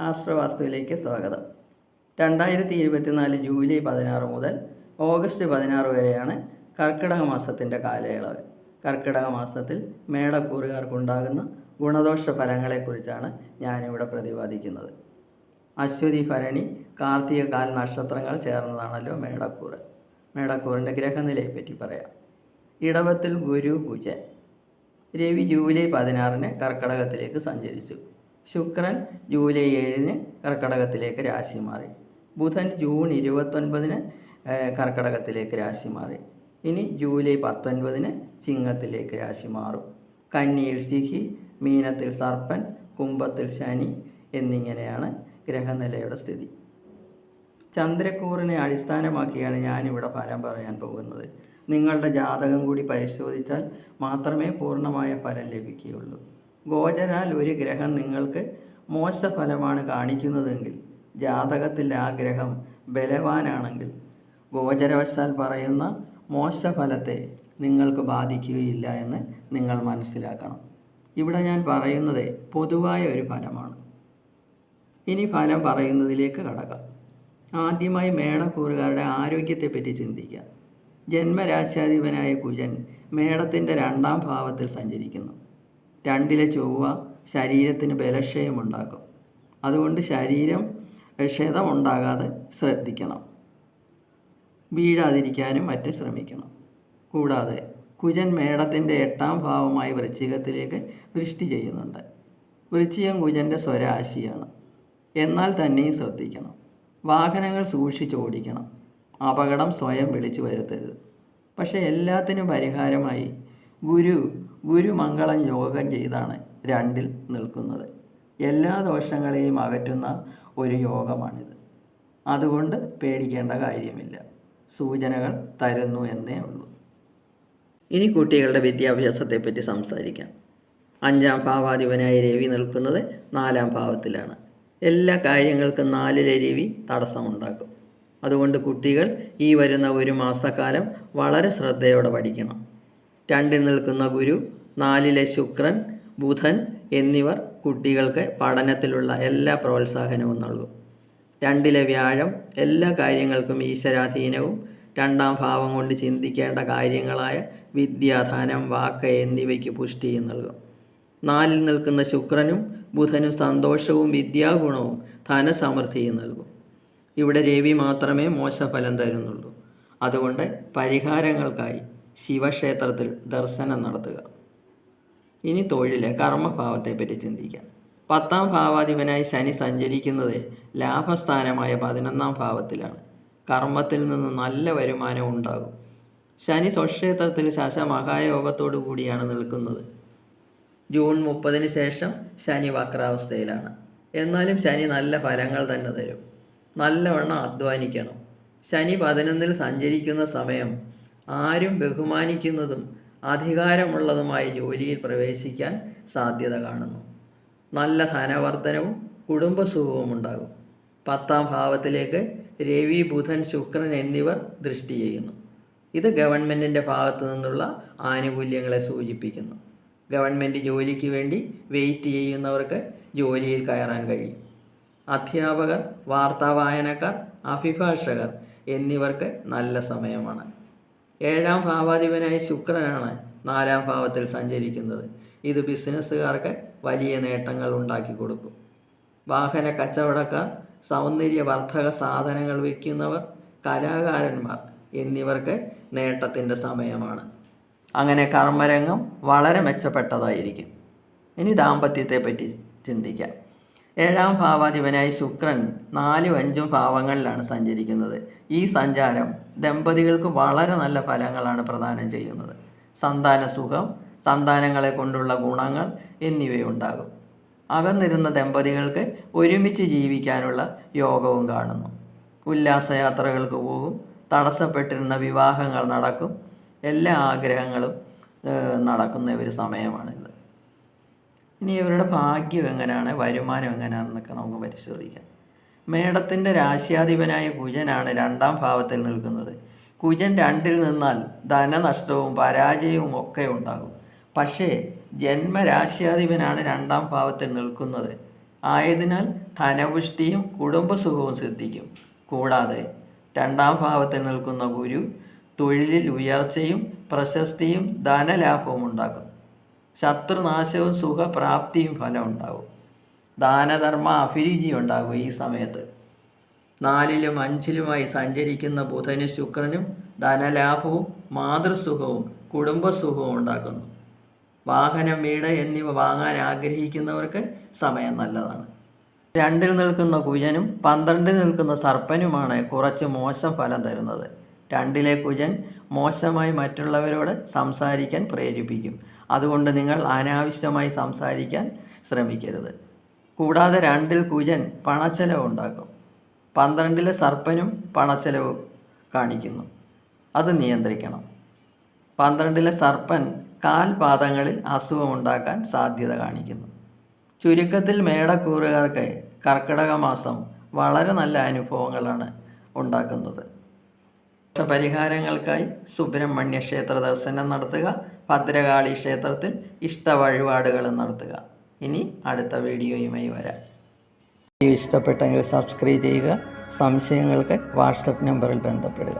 ആസ്ട്രോവാസ്തുവിലേക്ക് സ്വാഗതം. രണ്ടായിരത്തി ഇരുപത്തിനാല് ജൂലൈ പതിനാറ് മുതൽ ഓഗസ്റ്റ് പതിനാറ് വരെയാണ് കർക്കിടക മാസത്തിന്റെ കാലയളവ്. കർക്കിടക മാസത്തിൽ മേടക്കൂറുകാർക്കുണ്ടാകുന്ന ഗുണദോഷ ഫലങ്ങളെക്കുറിച്ചാണ് ഞാനിവിടെ പ്രതിപാദിക്കുന്നത്. അശ്വതി ഭരണി കാർത്തിക കാൽ നക്ഷത്രങ്ങൾ ചേർന്നതാണല്ലോ മേടക്കൂറ്. മേടക്കൂറിന്റെ ഗ്രഹനിലയെ പറ്റി പറയാം. ഇടവത്തിൽ ഗുരു കുജൻ. രവി ജൂലൈ പതിനാറിന് കർക്കടകത്തിലേക്ക് സഞ്ചരിച്ചു. ശുക്രൻ ജൂലൈ ഏഴിന് കർക്കടകത്തിലേക്ക് രാശി മാറി. ബുധൻ ജൂൺ ഇരുപത്തൊൻപതിന് കർക്കടകത്തിലേക്ക് രാശി മാറി. ഇനി ജൂലൈ പത്തൊൻപതിന് ചിങ്ങത്തിലേക്ക് രാശി മാറും. കന്നിയിൽ സിഹി മീനത്തിൽ സർപ്പൻ കുംഭത്തിൽ ശനി എന്നിങ്ങനെയാണ് ഗ്രഹനിലയുടെ സ്ഥിതി. ചന്ദ്രക്കൂറിനെ അടിസ്ഥാനമാക്കിയാണ് ഞാനിവിടെ ഫലം പറയാൻ പോകുന്നത്. നിങ്ങളുടെ ജാതകം കൂടി പരിശോധിച്ചാൽ മാത്രമേ പൂർണമായ ഫലം ലഭിക്കുകയുള്ളൂ. ഗോചരാൽ ഒരു ഗ്രഹം നിങ്ങൾക്ക് മോശഫലമാണ് കാണിക്കുന്നതെങ്കിൽ ജാതകത്തിൽ ആ ഗ്രഹം ബലവാനാണെങ്കിൽ ഗോചരവശാൽ പറയുന്ന മോശഫലത്തെ നിങ്ങൾക്ക് ബാധിക്കുകയില്ല എന്ന് നിങ്ങൾ മനസ്സിലാക്കണം. ഇവിടെ ഞാൻ പറയുന്നത് പൊതുവായ ഒരു ഫലമാണ്. ഇനി ഫലം പറയുന്നതിലേക്ക് കടക്കാം. ആദ്യമായി മേടക്കൂറുകാരുടെ ആരോഗ്യത്തെപ്പറ്റി ചിന്തിക്കാം ജന്മരാശ്യാധിപനായ കുജൻ മേടത്തിന്റെ രണ്ടാം ഭാവത്തിൽ സഞ്ചരിക്കുന്നു. രണ്ടിലെ ചൊവ്വ ശരീരത്തിന് ബലക്ഷയമുണ്ടാക്കും. അതുകൊണ്ട് ശരീരം ക്ഷതമുണ്ടാകാതെ ശ്രദ്ധിക്കണം. വീഴാതിരിക്കാനും മറ്റും ശ്രമിക്കണം. കൂടാതെ കുജൻ മേടത്തിന്റെ എട്ടാം ഭാവമായി വൃശ്ചികത്തിലേക്ക് ദൃഷ്ടി ചെയ്യുന്നുണ്ട്. വൃശ്ചികം കുജന്റെ സ്വരാശിയാണ്. എന്നാൽ തന്നെയും ശ്രദ്ധിക്കണം. വാഹനങ്ങൾ സൂക്ഷിച്ചോടിക്കണം അപകടം സ്വയം വിളിച്ചു വരുത്തരുത്. പക്ഷേ എല്ലാത്തിനും പരിഹാരമായി ഗുരു ഗുരുമംഗളം യോഗം ചെയ്താണ് രണ്ടിൽ നിൽക്കുന്നത്. എല്ലാ ദോഷങ്ങളെയും അകറ്റുന്ന ഒരു യോഗമാണിത്. അതുകൊണ്ട് പേടിക്കേണ്ട കാര്യമില്ല. സൂചനകൾ തരുന്നു എന്നേ ഉള്ളൂ. ഇനി കുട്ടികളുടെ വിദ്യാഭ്യാസത്തെപ്പറ്റി സംസാരിക്കാം. അഞ്ചാം ഭാവാധിപനായ രവി നിൽക്കുന്നത് നാലാം ഭാവത്തിലാണ്. എല്ലാ കാര്യങ്ങൾക്കും നാലിലെ രവി തടസ്സമുണ്ടാക്കും. അതുകൊണ്ട് കുട്ടികൾ ഈ വരുന്ന ഒരു മാസക്കാലം വളരെ ശ്രദ്ധയോടെ പഠിക്കണം. രണ്ടിൽ നിൽക്കുന്ന ഗുരു നാലിലെ ശുക്രൻ ബുധൻ എന്നിവർ കുട്ടികൾക്ക് പഠനത്തിലുള്ള എല്ലാ പ്രോത്സാഹനവും നൽകും. രണ്ടിലെ വ്യാഴം എല്ലാ കാര്യങ്ങൾക്കും ഈശ്വരാധീനവും. രണ്ടാം ഭാവം കൊണ്ട് ചിന്തിക്കേണ്ട കാര്യങ്ങളായ വിദ്യാധാനം ധനം വാക്ക് എന്നിവയ്ക്ക് പുഷ്ടിയും നൽകും. നാലിൽ നിൽക്കുന്ന ശുക്രനും ബുധനും സന്തോഷവും വിദ്യാഗുണവും ധനസമൃദ്ധിയും നൽകും. ഇവിടെ രവി മാത്രമേ മോശഫലം തരുന്നുള്ളൂ. അതുകൊണ്ട് പരിഹാരങ്ങൾക്കായി ശിവക്ഷേത്രത്തിൽ ദർശനം നടത്തുക. ഇനി തൊഴിലെ കർമ്മഭാവത്തെപ്പറ്റി ചിന്തിക്കാം. പത്താം ഭാവാധിപനായി ശനി സഞ്ചരിക്കുന്നത് ലാഭസ്ഥാനമായ പതിനൊന്നാം ഭാവത്തിലാണ്. കർമ്മത്തിൽ നിന്ന് നല്ല വരുമാനം ഉണ്ടാകും. ശനി സ്വക്ഷേത്രത്തിൽ ശശ മഹായോഗത്തോടു കൂടിയാണ് നിൽക്കുന്നത്. ജൂൺ മുപ്പതിന് ശേഷം ശനി വക്രാവസ്ഥയിലാണ്. എന്നാലും ശനി നല്ല ഫലങ്ങൾ തന്നെ തരും. നല്ലവണ്ണം അധ്വാനിക്കണം. ശനി പതിനൊന്നിൽ സഞ്ചരിക്കുന്ന സമയം ആരും ബഹുമാനിക്കുന്നതും അധികാരമുള്ളതുമായ ജോലിയിൽ പ്രവേശിക്കാൻ സാധ്യത കാണുന്നു. നല്ല ധനവർദ്ധനവും കുടുംബസുഖവും ഉണ്ടാകും. പത്താം ഭാവത്തിലേക്ക് രവി ബുധൻ ശുക്രൻ എന്നിവർ ദൃഷ്ടി ചെയ്യുന്നു. ഇത് ഗവൺമെന്റിന്റെ ഭാഗത്തു നിന്നുള്ള ആനുകൂല്യങ്ങളെ സൂചിപ്പിക്കുന്നു. ഗവൺമെന്റ് ജോലിക്ക് വേണ്ടി വെയിറ്റ് ചെയ്യുന്നവർക്ക് ജോലിയിൽ കയറാൻ കഴിയും. അധ്യാപകർ വാർത്താ വായനക്കാർ അഭിഭാഷകർ എന്നിവർക്ക് നല്ല സമയമാണ്. ഏഴാം ഭാവാധിപനായ ശുക്രനാണ് നാലാം ഭാവത്തിൽ സഞ്ചരിക്കുന്നത്. ഇത് ബിസിനസ്സുകാർക്ക് വലിയ നേട്ടങ്ങൾ ഉണ്ടാക്കി കൊടുക്കും. വാഹന കച്ചവടക്കാർ സൗന്ദര്യവർദ്ധക സാധനങ്ങൾ വിൽക്കുന്നവർ കലാകാരന്മാർ എന്നിവർക്ക് നേട്ടത്തിന്റെ സമയമാണ്. അങ്ങനെ കർമ്മരംഗം വളരെ മെച്ചപ്പെട്ടതായിരിക്കും. ഇനി ദാമ്പത്യത്തെ പറ്റി ചിന്തിക്കാം. ഏഴാം ഭാവാധിപനായ ശുക്രൻ നാലും അഞ്ചും ഭാവങ്ങളിലാണ് സഞ്ചരിക്കുന്നത്. ഈ സഞ്ചാരം ദമ്പതികൾക്ക് വളരെ നല്ല ഫലങ്ങളാണ് പ്രദാനം ചെയ്യുന്നത്. സന്താന സുഖം സന്താനങ്ങളെ കൊണ്ടുള്ള ഗുണങ്ങൾ എന്നിവയുണ്ടാകും. അകന്നിരുന്ന ദമ്പതികൾക്ക് ഒരുമിച്ച് ജീവിക്കാനുള്ള യോഗവും കാണുന്നു. ഉല്ലാസയാത്രകൾക്ക് പോകും തടസ്സപ്പെട്ടിരുന്ന വിവാഹങ്ങൾ നടക്കും എല്ലാ ആഗ്രഹങ്ങളും നടക്കുന്ന ഒരു സമയമാണിത്. ഇനി ഇവരുടെ ഭാഗ്യം എങ്ങനെയാണ് വരുമാനം എങ്ങനെയാണെന്നൊക്കെ നമുക്ക് പരിശോധിക്കാം. മേടത്തിന്റെ രാശ്യാധിപനായ കുജനാണ് രണ്ടാം ഭാവത്തിൽ നിൽക്കുന്നത്. കുജൻ രണ്ടിൽ നിന്നാൽ ധനനഷ്ടവും പരാജയവും ഒക്കെ ഉണ്ടാകും. പക്ഷേ ജന്മരാശ്യാധിപനാണ് രണ്ടാം ഭാവത്തിൽ നിൽക്കുന്നത്. ആയതിനാൽ ധനപുഷ്ടിയും കുടുംബസുഖവും സിദ്ധിക്കും. കൂടാതെ രണ്ടാം ഭാവത്തിൽ നിൽക്കുന്ന ഗുരു തൊഴിലിൽ ഉയർച്ചയും പ്രശസ്തിയും ധനലാഭവും ഉണ്ടാക്കും. ശത്രുനാശവും സുഖപ്രാപ്തിയും ഫലം ഉണ്ടാവും. ദാനധർമ്മ അഭിരുചി ഉണ്ടാകും ഈ സമയത്ത്. നാലിലും അഞ്ചിലുമായി സഞ്ചരിക്കുന്ന ബുധനും ശുക്രനും ധനലാഭവും മാതൃസുഖവും കുടുംബസുഖവും ഉണ്ടാക്കുന്നു. വാഹനം വീട് എന്നിവ വാങ്ങാൻ ആഗ്രഹിക്കുന്നവർക്ക് സമയം നല്ലതാണ്. രണ്ടിൽ നിൽക്കുന്ന കുജനും പന്ത്രണ്ടിൽ നിൽക്കുന്ന സർപ്പനുമാണ് കുറച്ച് മോശം ഫലം തരുന്നത്. രണ്ടിലെ കുജൻ മോശമായി മറ്റുള്ളവരോട് സംസാരിക്കാൻ പ്രേരിപ്പിക്കും. അതുകൊണ്ട് നിങ്ങൾ അനാവശ്യമായി സംസാരിക്കാൻ ശ്രമിക്കരുത്. കൂടാതെ രണ്ടിൽ കുജൻ പണച്ചെലവ് ഉണ്ടാക്കും. പന്ത്രണ്ടിലെ സർപ്പനും പണച്ചെലവ് കാണിക്കുന്നു. അത് നിയന്ത്രിക്കണം. പന്ത്രണ്ടിലെ സർപ്പൻ കാൽപാദങ്ങളിൽ അസുഖമുണ്ടാക്കാൻ സാധ്യത കാണിക്കുന്നു. ചുരുക്കത്തിൽ മേടക്കൂറുകാർക്ക് കർക്കിടക മാസം വളരെ നല്ല അനുഭവങ്ങളാണ് ഉണ്ടാക്കുന്നത്. പരിഹാരങ്ങൾക്കായി സുബ്രഹ്മണ്യ ക്ഷേത്ര ദർശനം നടത്തുക ഭദ്രകാളി ക്ഷേത്രത്തിൽ ഇഷ്ട വഴിപാടുകൾ നടത്തുക. ഇനി അടുത്ത വീഡിയോയുമായി വരാം. വീഡിയോ ഇഷ്ടപ്പെട്ടെങ്കിൽ സബ്സ്ക്രൈബ് ചെയ്യുക സംശയങ്ങൾക്ക് വാട്സപ്പ് നമ്പറിൽ ബന്ധപ്പെടുക.